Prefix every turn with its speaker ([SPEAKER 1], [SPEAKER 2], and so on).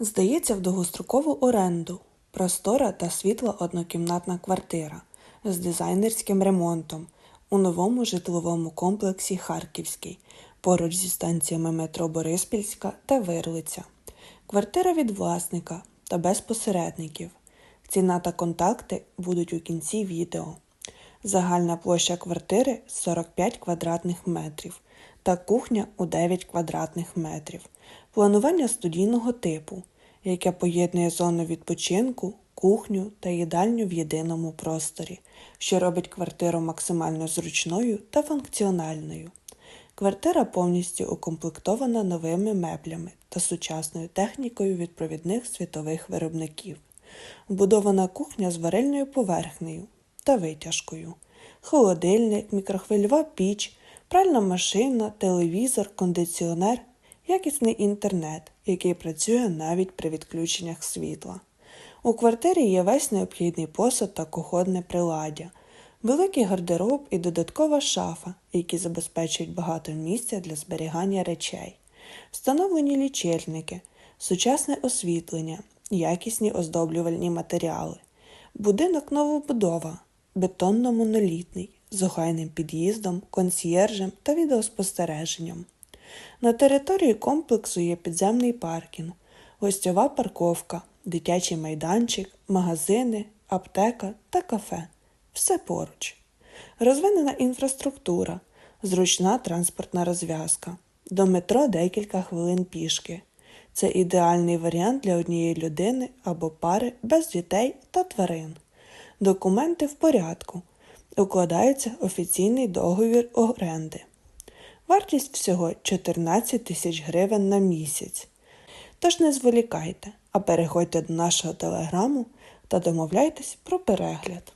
[SPEAKER 1] Здається в довгострокову оренду. Простора та світла однокімнатна квартира з дизайнерським ремонтом у новому житловому комплексі Харківський, поруч зі станціями метро Бориспільська та Вирлиця. Квартира від власника та без посередників. Ціна та контакти будуть у кінці відео. Загальна площа квартири 45 квадратних метрів та кухня у 9 квадратних метрів. Планування студійного типу, яке поєднує зону відпочинку, кухню та їдальню в єдиному просторі, що робить квартиру максимально зручною та функціональною. Квартира повністю укомплектована новими меблями та сучасною технікою від провідних світових виробників. Вбудована кухня з варильною поверхнею та витяжкою, холодильник, мікрохвильова піч, пральна машина, телевізор, кондиціонер, якісний інтернет, який працює навіть при відключеннях світла. У квартирі є весь необхідний посуд та кухонне приладдя, великий гардероб і додаткова шафа, які забезпечують багато місця для зберігання речей, встановлені лічильники, сучасне освітлення, якісні оздоблювальні матеріали. Будинок новобудова, бетонно-монолітний, з охайним під'їздом, консьєржем та відеоспостереженням. На території комплексу є підземний паркінг, гостьова парковка, дитячий майданчик, магазини, аптека та кафе. Все поруч. Розвинена інфраструктура, зручна транспортна розв'язка. До метро декілька хвилин пішки. Це ідеальний варіант для однієї людини або пари без дітей та тварин. Документи в порядку. Укладається офіційний договір оренди. Вартість всього 14 тисяч гривень на місяць. Тож не зволікайте, а переходьте до нашого телеграму та домовляйтесь про перегляд.